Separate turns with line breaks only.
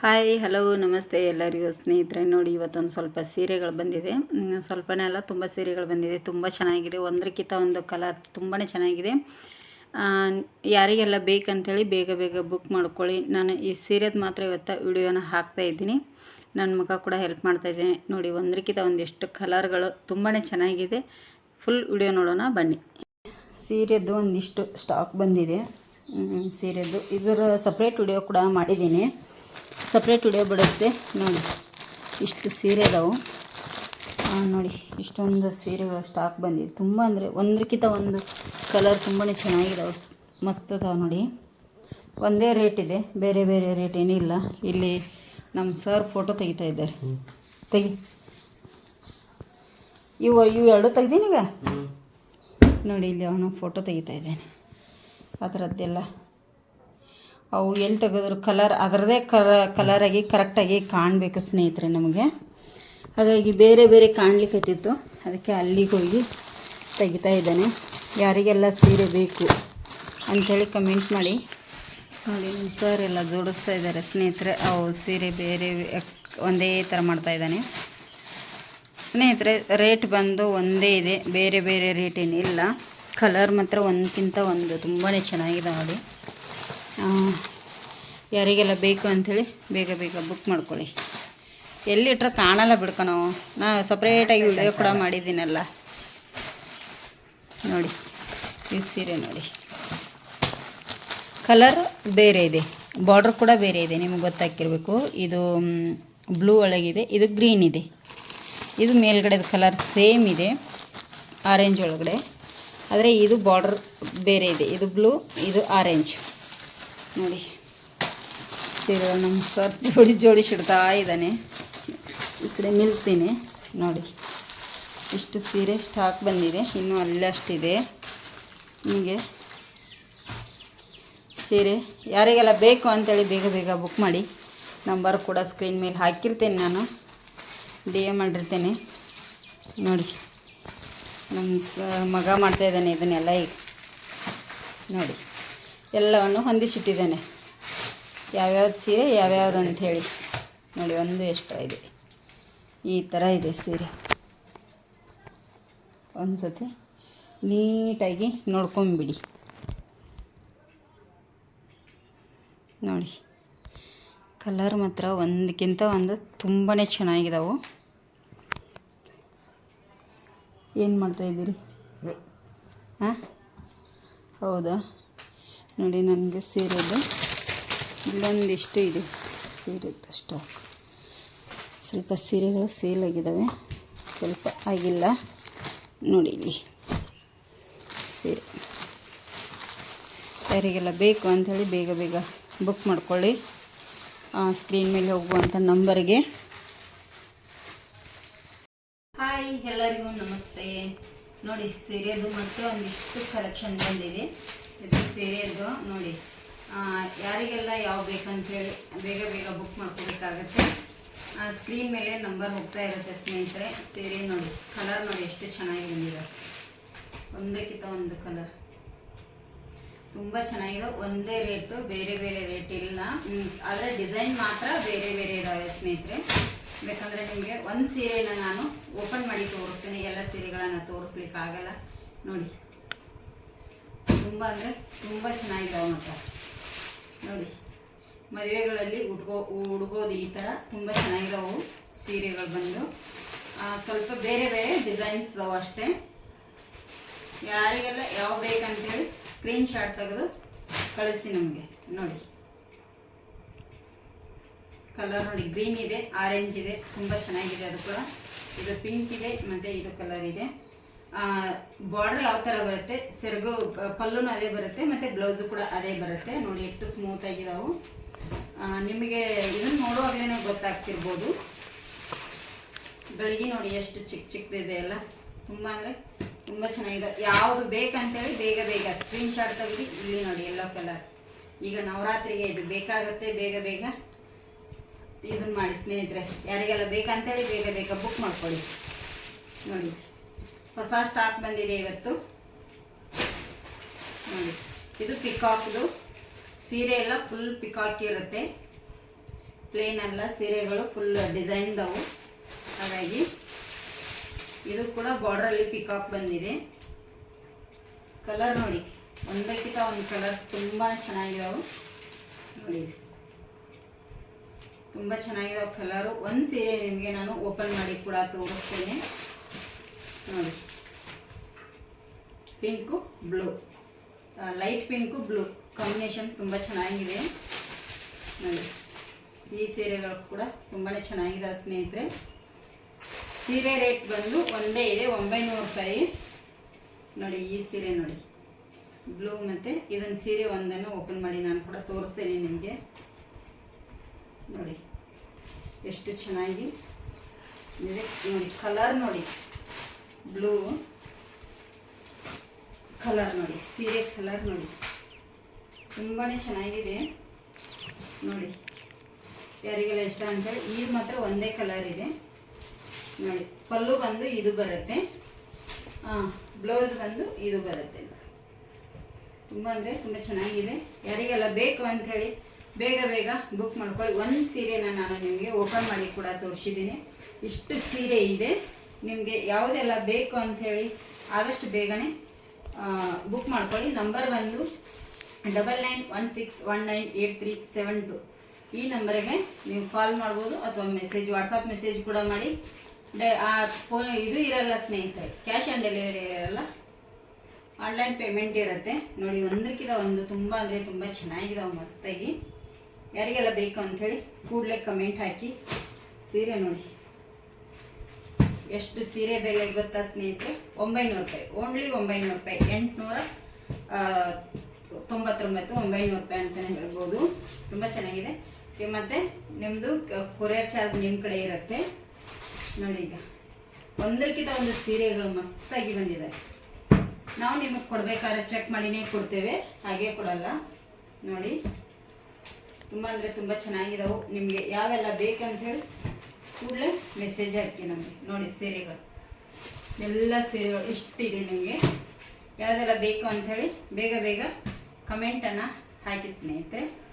Hi, hello, ನಮಸ್ತೆ ಎಲ್ಲರಿಗೂ ಸ್ನೇಹಿತರೆ. ನೋಡಿ, ಇವತ್ತೊಂದು ಸ್ವಲ್ಪ ಸೀರೆಗಳು ಬಂದಿದೆ. ಸ್ವಲ್ಪನೇ ಅಲ್ಲ, ತುಂಬ ಸೀರೆಗಳು ಬಂದಿದೆ. ತುಂಬ ಚೆನ್ನಾಗಿದೆ. ಒಂದಕ್ಕಿಂತ ಒಂದು ಕಲರ್ ತುಂಬಾ ಚೆನ್ನಾಗಿದೆ. ಯಾರಿಗೆಲ್ಲ ಬೇಕಂತೇಳಿ ಬೇಗ ಬೇಗ ಬುಕ್ ಮಾಡ್ಕೊಳ್ಳಿ. ನಾನು ಈ ಸೀರೆದು ಮಾತ್ರ ಇವತ್ತು ವಿಡಿಯೋನ ಹಾಕ್ತಾ ಇದ್ದೀನಿ. ನನ್ನ ಮಗ ಕೂಡ ಹೆಲ್ಪ್ ಮಾಡ್ತಾ ಇದ್ದೇನೆ. ನೋಡಿ, ಒಂದಕ್ಕಿಂತ ಒಂದಿಷ್ಟು ಕಲರ್ಗಳು ತುಂಬಾ ಚೆನ್ನಾಗಿದೆ. ಫುಲ್ ವಿಡಿಯೋ ನೋಡೋಣ, ಬನ್ನಿ. ಸೀರೆದು ಒಂದಿಷ್ಟು ಸ್ಟಾಕ್ ಬಂದಿದೆ. ಸೀರೆದು. ಇದರ ಸಪ್ರೇಟ್ ವಿಡಿಯೋ ಕೂಡ ಮಾಡಿದ್ದೀನಿ. ಸಪ್ರೇಟ್ ವಿಡಿಯೋ ಬಿಡುತ್ತೆ. ನೋಡಿ ಇಷ್ಟು ಸೀರೆ ಅದಾವು ಆ, ನೋಡಿ ಇಷ್ಟೊಂದು ಸೀರೆಗಳ ಸ್ಟಾಕ್ ಬಂದಿದೆ. ತುಂಬ ಅಂದರೆ ಒಂದಕ್ಕಿಂತ ಒಂದು ಕಲರ್ ತುಂಬಾ ಚೆನ್ನಾಗಿದಾವೆ. ಮಸ್ತ್ ಅದಾವೆ ನೋಡಿ. ಒಂದೇ ರೇಟ್ ಇದೆ. ಬೇರೆ ಬೇರೆ ರೇಟ್ ಏನಿಲ್ಲ ಇಲ್ಲಿ. ನಮ್ಮ ಸರ್ ಫೋಟೋ ತೆಗಿತಾ ಇದ್ದಾರೆ. ತೆಗಿ. ಇವು ಇವು ಎರಡು ತೆಗ್ದೀನಿ ಈಗ? ನೋಡಿ ಇಲ್ಲಿ ಅವನು ಫೋಟೋ ತೆಗಿತಾ ಇದ್ದೇನೆ. ಆ ಥರದ್ದೆಲ್ಲ ಅವು ಎಲ್ಲಿ ತೆಗೆದ್ರು ಕಲರ್ ಅದರದೇ ಕರ ಕಲರಾಗಿ ಕರೆಕ್ಟಾಗಿ ಕಾಣಬೇಕು ಸ್ನೇಹಿತರೆ ನಮಗೆ. ಹಾಗಾಗಿ ಬೇರೆ ಬೇರೆ ಕಾಣ್ಲಿಕ್ಕತ್ತಿತ್ತು. ಅದಕ್ಕೆ ಅಲ್ಲಿಗೆ ಹೋಗಿ ತೆಗಿತಾ ಇದ್ದಾನೆ. ಯಾರಿಗೆಲ್ಲ ಸೀರೆ ಬೇಕು ಅಂಥೇಳಿ ಕಮೆಂಟ್ ಮಾಡಿ. ನೋಡಿ, ನಮ್ಮ ಸರ್ ಎಲ್ಲ ಜೋಡಿಸ್ತಾ ಇದ್ದಾರೆ ಸ್ನೇಹಿತರೆ. ಅವು ಸೀರೆ ಬೇರೆ ಒಂದೇ ಥರ ಮಾಡ್ತಾ ಇದ್ದಾನೆ. ಸ್ನೇಹಿತರೆ ರೇಟ್ ಬಂದು ಒಂದೇ ಇದೆ. ಬೇರೆ ಬೇರೆ ರೇಟ್ ಏನಿಲ್ಲ. ಕಲರ್ ಮಾತ್ರ ಒಂದಕ್ಕಿಂತ ಒಂದು ತುಂಬಾ ಚೆನ್ನಾಗಿದೆ ನೋಡಿ. ಯಾರಿಗೆಲ್ಲ ಬೇಕು ಅಂಥೇಳಿ ಬೇಗ ಬೇಗ ಬುಕ್ ಮಾಡ್ಕೊಳ್ಳಿ. ಎಲ್ಲಿಟ್ರೆ ಕಾಣಲ್ಲ ನಾವು. ನಾ ಸಪ್ರೇಟಾಗಿ ವಿಡಿಯೋ ಕೂಡ ಮಾಡಿದ್ದೀನಲ್ಲ. ನೋಡಿ, ಈ ಸೀರೆ ನೋಡಿ. ಕಲರ್ ಬೇರೆ ಇದೆ. ಬಾರ್ಡ್ರ್ ಕೂಡ ಬೇರೆ ಇದೆ, ನಿಮಗೆ ಗೊತ್ತಾಗಿರಬೇಕು ಇದು ಬ್ಲೂ ಒಳಗಿದೆ, ಇದು ಗ್ರೀನ್ ಇದೆ. ಇದು ಮೇಲ್ಗಡೆದು ಕಲರ್ ಸೇಮ್ ಇದೆ ಆರೆಂಜ್ ಒಳಗಡೆ. ಆದರೆ ಇದು ಬಾರ್ಡ್ರ್ ಬೇರೆ ಇದೆ. ಇದು ಬ್ಲೂ ಇದು ಆರೆಂಜ್ ನೋಡಿ. ಸೀರೆ ನಮ್ಮ ಸರ್ ಜೋಡಿ ಜೋಡಿಸಿಡ್ತಾ ಇದ್ದಾನೆ. ಈ ಕಡೆ ನಿಲ್ತೀನಿ. ನೋಡಿ. ಇಷ್ಟು ಸೀರೆ ಸ್ಟಾಕ್ ಬಂದಿದೆ. ಇನ್ನೂ ಅಲ್ಲಷ್ಟಿದೆ ನಿಮಗೆ ಸೀರೆ ಯಾರಿಗೆಲ್ಲ ಬೇಕು ಅಂತೇಳಿ ಬೇಗ ಬೇಗ ಬುಕ್ ಮಾಡಿ. ನಂಬರ್ ಕೂಡ ಸ್ಕ್ರೀನ್ ಮೇಲೆ ಹಾಕಿರ್ತೇನೆ ನಾನು. ಡಿ ಎ ಮಾಡಿರ್ತೇನೆ. ನೋಡಿ. ನಮ್ಮ ಮಗ ಮಾಡ್ತಾ ಇದ್ದಾನೆ ಇದನ್ನೆಲ್ಲ ಈಗ. ನೋಡಿ. ಎಲ್ಲವನ್ನು ಹೊಂದಿಸಿಟ್ಟಿದ್ದೇನೆ. ಯಾವ್ಯಾವ್ದು ಸೀರೆ ಯಾವ್ಯಾವ್ದು ಅಂಥೇಳಿ ನೋಡಿ ಒಂದು ಎಷ್ಟು ಇದೆ ಈ ಥರ ಇದೆ ಸೀರೆ. ಒಂದು ಸತಿ ನೀಟಾಗಿ ನೋಡ್ಕೊಂಬಿಡಿ. ನೋಡಿ ಕಲರ್ ಮಾತ್ರ ಒಂದಕ್ಕಿಂತ ಒಂದು ತುಂಬಾ ಚೆನ್ನಾಗಿದ್ದಾವೆ ಏನು ಮಾಡ್ತಾಯಿದ್ದೀರಿ ಹಾಂ? ಹೌದಾ? ನೋಡಿ ನನಗೆ ಸೀರೆದು. ಇಲ್ಲೊಂದಿಷ್ಟು ಇದೆ. ಸೀರೆ ಸ್ಟಾಕ್ ಸ್ವಲ್ಪ ಸೀರೆಗಳು ಸೇಲ್ ಆಗಿದ್ದಾವೆ ಸ್ವಲ್ಪ ಆಗಿಲ್ಲ. ನೋಡಿ ಇಲ್ಲಿ. ಸೀರೆ. ಯಾರಿಗೆಲ್ಲ ಬೇಕು ಅಂಥೇಳಿ ಬೇಗ ಬೇಗ ಬುಕ್ ಮಾಡ್ಕೊಳ್ಳಿ. ಸ್ಕ್ರೀನ್ ಮೇಲೆ ಹೋಗುವಂಥ ನಂಬರ್ಗೆ. ಹಾಯ್ ಎಲ್ಲರಿಗೂ ನಮಸ್ತೆ. ನೋಡಿ, ಸೀರೆದು ಮತ್ತು ಒಂದಿಷ್ಟು ಕಲೆಕ್ಷನ್ ಬಂದಿದೆ. ಇದು ಸೀರೆಯದ್ದು ನೋಡಿ ಯಾರಿಗೆಲ್ಲ ಯಾವ ಬೇಕಂತೇಳಿ ಬೇಗ ಬೇಗ ಬುಕ್ ಮಾಡ್ಕೋಬೇಕಾಗತ್ತೆ. ಸ್ಕ್ರೀನ್ ಮೇಲೆ ನಂಬರ್ ಹೋಗ್ತಾ ಇರುತ್ತೆ ಸ್ನೇಹಿತರೆ, ಸೀರೆ ನೋಡಿ. ಕಲರ್ ನೋಡಿ ಎಷ್ಟು ಚೆನ್ನಾಗಿ ಬಂದಿದೆ. ಒಂದಕ್ಕಿಂತ ಒಂದು ಕಲರ್ ತುಂಬ ಚೆನ್ನಾಗಿದೆ, ಒಂದೇ ರೇಟು ಬೇರೆ ಬೇರೆ ರೇಟ್ ಇಲ್ಲ. ಆದರೆ ಡಿಸೈನ್ ಮಾತ್ರ ಬೇರೆ ಬೇರೆ ಇದಾವೆ ಸ್ನೇಹಿತರೆ. ಬೇಕಂದರೆ ನಿಮಗೆ ಒಂದು ಸೀರೆನ ನಾನು ಓಪನ್ ಮಾಡಿ ತೋರಿಸ್ತೀನಿ. ಎಲ್ಲ ಸೀರೆಗಳನ್ನು ತೋರಿಸ್ಲಿಕ್ಕೆ ಆಗಲ್ಲ ನೋಡಿ. ತುಂಬ ಅಂದರೆ ತುಂಬ ಚೆನ್ನಾಗಿದ್ದಾವೆ ಮಾತ್ರ ನೋಡಿ, ಮದುವೆಗಳಲ್ಲಿ ಉಟ್ಕೋ, ಉಡ್ಬೋದು ಈ ಥರ ತುಂಬ ಚೆನ್ನಾಗಿದ್ದಾವೆ ಸೀರೆಗಳು ಬಂದು. ಸ್ವಲ್ಪ ಬೇರೆ ಬೇರೆ ಡಿಸೈನ್ಸ್ ಅವು ಅಷ್ಟೇ. ಯಾರಿಗೆಲ್ಲ ಯಾವ ಬೇಕಂತೇಳಿ ಸ್ಕ್ರೀನ್ ಶಾಟ್ ತೆಗೆದು ಕಳಿಸಿ ನಮಗೆ. ನೋಡಿ. ಕಲರ್ ನೋಡಿ ಗ್ರೀನ್ ಇದೆ ಆರೆಂಜ್ ಇದೆ, ತುಂಬ ಚೆನ್ನಾಗಿದೆ ಅದು ಕೂಡ. ಇದು ಪಿಂಕ್ ಇದೆ, ಮತ್ತು ಇದು ಕಲರ್ ಇದೆ. ಬಾರ್ಡರ್ ಯಾವ ಥರ ಬರುತ್ತೆ? ಸೆರಗು ಪಲ್ಲುನೂ ಅದೇ ಬರುತ್ತೆ, ಮತ್ತು ಬ್ಲೌಸು ಕೂಡ ಅದೇ ಬರುತ್ತೆ. ನೋಡಿ, ಎಷ್ಟು ಸ್ಮೂತ್ ಆಗಿದಾವು. ನಿಮಗೆ ಇದನ್ನು ನೋಡುವಾಗಲೇ ಗೊತ್ತಾಗ್ತಿರ್ಬೋದು. ಗಳಿಗೆ ನೋಡಿ, ಎಷ್ಟು ಚಿಕ್ಕ ಚಿಕ್ಕದಿದೆ ಎಲ್ಲ ತುಂಬ ಅಂದರೆ ತುಂಬ ಚೆನ್ನಾಗಿದೆ. ಯಾವುದು ಬೇಕಂತೇಳಿ ಬೇಗ ಬೇಗ ಸ್ಕ್ರೀನ್ ಶಾಟ್ ತೆಗೆದು ಇಲ್ಲಿ ನೋಡಿ ಎಲ್ಲೋ ಕಲರ್ ಈಗ ನವರಾತ್ರಿಗೆ ಇದು ಬೇಕಾಗುತ್ತೆ ಬೇಗ ಬೇಗ. ಇದನ್ನ ಮಾಡಿ ಸ್ನೇಹಿತರೆ, ಯಾರಿಗೆಲ್ಲ ಬೇಕಂತೇಳಿ ಬೇಗ ಬೇಗ ಬುಕ್ ಮಾಡ್ಕೊಳ್ಳಿ. ನೋಡಿ. ಹೊಸ ಸ್ಟಾಕ್ ಬಂದಿದೆ ಇವತ್ತು. ನೋಡಿ, ಇದು ಪಿಕಾಕ್ದು ಸೀರೆ ಎಲ್ಲ ಫುಲ್ ಪಿಕಾಕ್ ಇರುತ್ತೆ. ಪ್ಲೇನ್ ಅಲ್ಲ, ಸೀರೆಗಳು ಫುಲ್ ಡಿಸೈನ್ದವು ಹಾಗಾಗಿ ಇದು ಕೂಡ ಬಾರ್ಡ್ರಲ್ಲಿ ಪಿಕಾಕ್ ಬಂದಿದೆ. ಕಲರ್ ನೋಡಿ, ಒಂದಕ್ಕಿಂತ ಒಂದು ಕಲರ್ಸ್ ತುಂಬ ಚೆನ್ನಾಗಿದಾವು. ನೋಡಿ, ತುಂಬ ಚೆನ್ನಾಗಿದ್ದಾವೆ ಕಲರು ಒಂದು ಸೀರೆ ನಿಮಗೆ ನಾನು ಓಪನ್ ಮಾಡಿ ಕೂಡ ತೋರಿಸ್ತೇನೆ. ನೋಡಿ. Pink blue. Light pink blue. Combination ತುಂಬ ಚೆನ್ನಾಗಿದೆ. ನೋಡಿ, ಈ ಸೀರೆಗಳು ಕೂಡ ತುಂಬಾ ಚೆನ್ನಾಗಿದೆ ಸ್ನೇಹಿತರೆ. ಸೀರೆ ರೇಟ್ ಬಂದು ಒಂದೇ ಇದೆ, ಒಂಬೈನೂರು ರೂಪಾಯಿ. ನೋಡಿ, ಈ ಸೀರೆ ನೋಡಿ. ಬ್ಲೂ ಮತ್ತು ಇದನ್ನು ಸೀರೆ ಒಂದನ್ನು ಓಪನ್ ಮಾಡಿ ನಾನು ಕೂಡ ತೋರಿಸ್ತೇನೆ ನಿಮಗೆ. ನೋಡಿ, ಎಷ್ಟು ಚೆನ್ನಾಗಿ ಇದೆ. ನೋಡಿ, ಕಲರ್ ನೋಡಿ. ಬ್ಲೂ. ಕಲರ್ ನೋಡಿ, ಸೀರೆ ಕಲರ್ ನೋಡಿ. ತುಂಬಾ ಚೆನ್ನಾಗಿದೆ. ನೋಡಿ, ಯಾರಿಗೆಲ್ಲ ಇಷ್ಟ ಅಂತೇಳಿ ಇದು ಮಾತ್ರ ಒಂದೇ ಕಲರ್ ಇದೆ. ನೋಡಿ, ಪಲ್ಲು ಬಂದು ಇದು ಬರುತ್ತೆ. ಬ್ಲೌಸ್ ಬಂದು ಇದು ಬರುತ್ತೆ. ತುಂಬ ಅಂದರೆ ತುಂಬ ಚೆನ್ನಾಗಿದೆ. ಯಾರಿಗೆಲ್ಲ ಬೇಕು ಅಂಥೇಳಿ ಬೇಗ ಬೇಗ ಬುಕ್ ಮಾಡ್ಕೊಳ್ಳಿ. ಒಂದು ಸೀರೆನ ನಾನು ನಿಮಗೆ ಓಪನ್ ಮಾಡಿ ಕೂಡ ತೋರಿಸಿದ್ದೀನಿ. ಇಷ್ಟು ಸೀರೆ ಇದೆ. ನಿಮಗೆ ಯಾವುದೆಲ್ಲ ಬೇಕು ಅಂಥೇಳಿ ಆದಷ್ಟು ಬೇಗನೆ ಬುಕ್ ಮಾಡ್ಕೊಳ್ಳಿ. ನಂಬರ್ ಬಂದು double nine one six one nine eight three seven two ಈ ನಂಬರಿಗೆ ನೀವು ಕಾಲ್ ಮಾಡ್ಬೋದು ಅಥವಾ ಮೆಸೇಜ್ ವಾಟ್ಸಪ್ ಮೆಸೇಜ್ ಕೂಡ ಮಾಡಿ. ಡೆ, ಆ ಫೋನ್ ಇದು ಇರಲ್ಲ ಸ್ನೇಹಿತರೆ ಕ್ಯಾಶ್ ಆನ್ ಡೆಲಿವರಿ ಇರಲ್ಲ. ಆನ್ಲೈನ್ ಪೇಮೆಂಟ್ ಇರುತ್ತೆ. ನೋಡಿ ಒಂದಕ್ಕಿದ ಒಂದು ತುಂಬ ಅಂದರೆ ತುಂಬ ಚೆನ್ನಾಗಿದಾವೆ ಮಸ್ತಾಗಿ. ಯಾರಿಗೆಲ್ಲ ಬೇಕು ಅಂಥೇಳಿ ಕೂಡಲೇ ಕಮೆಂಟ್ ಹಾಕಿ. ಸೀರೆ ನೋಡಿ. ಎಷ್ಟು ಸೀರೆ ಬೆಲೆ ಗೊತ್ತಾ ಸ್ನೇಹಿತರೆ? ಒಂಬೈನೂರು ರೂಪಾಯಿ. ಓನ್ಲಿ ಒಂಬೈನೂರು ರೂಪಾಯಿ. ಎಂಟುನೂರ ತೊಂಬತ್ತೊಂಬತ್ತು, ಒಂಬೈನೂರು ರೂಪಾಯಿ ಅಂತಲೇ ಹೇಳ್ಬೋದು. ತುಂಬ ಚೆನ್ನಾಗಿದೆ. ಮತ್ತು ನಿಮ್ಮದು ಕೊರಿಯರ್ ಚಾರ್ಜ್ ನಿಮ್ಮ ಕಡೆ ಇರುತ್ತೆ. ನೋಡಿ ಈಗ. ಒಂದಕ್ಕಿಂತ ಒಂದು ಸೀರೆಗಳು ಮಸ್ತಾಗಿ ಬಂದಿದೆ. ನಾವು ನಿಮಗೆ ಕೊಡಬೇಕಾದ್ರೆ ಚೆಕ್ ಮಾಡಿನೇ ಕೊಡ್ತೇವೆ. ಹಾಗೆ ಕೊಡಲ್ಲ. ನೋಡಿ. ತುಂಬ ಅಂದರೆ ತುಂಬ ಚೆನ್ನಾಗಿದ್ದಾವೆ ನಿಮಗೆ ಯಾವೆಲ್ಲ ಬೇಕಂತ ಹೇಳಿ ಕೂಡಲೇ ಮೆಸೇಜ್ ಹಾಕಿ ನಮಗೆ. ನೋಡಿ ಸೀರೆಗಳು. ಎಲ್ಲ ಸೀರೆಗಳು ಇಷ್ಟಿದೆ ನಿಮಗೆ? ಯಾವುದೆಲ್ಲ ಬೇಕು ಅಂಥೇಳಿ ಬೇಗ ಬೇಗ ಕಮೆಂಟನ್ನು ಹಾಕಿ ಸ್ನೇಹಿತರೆ.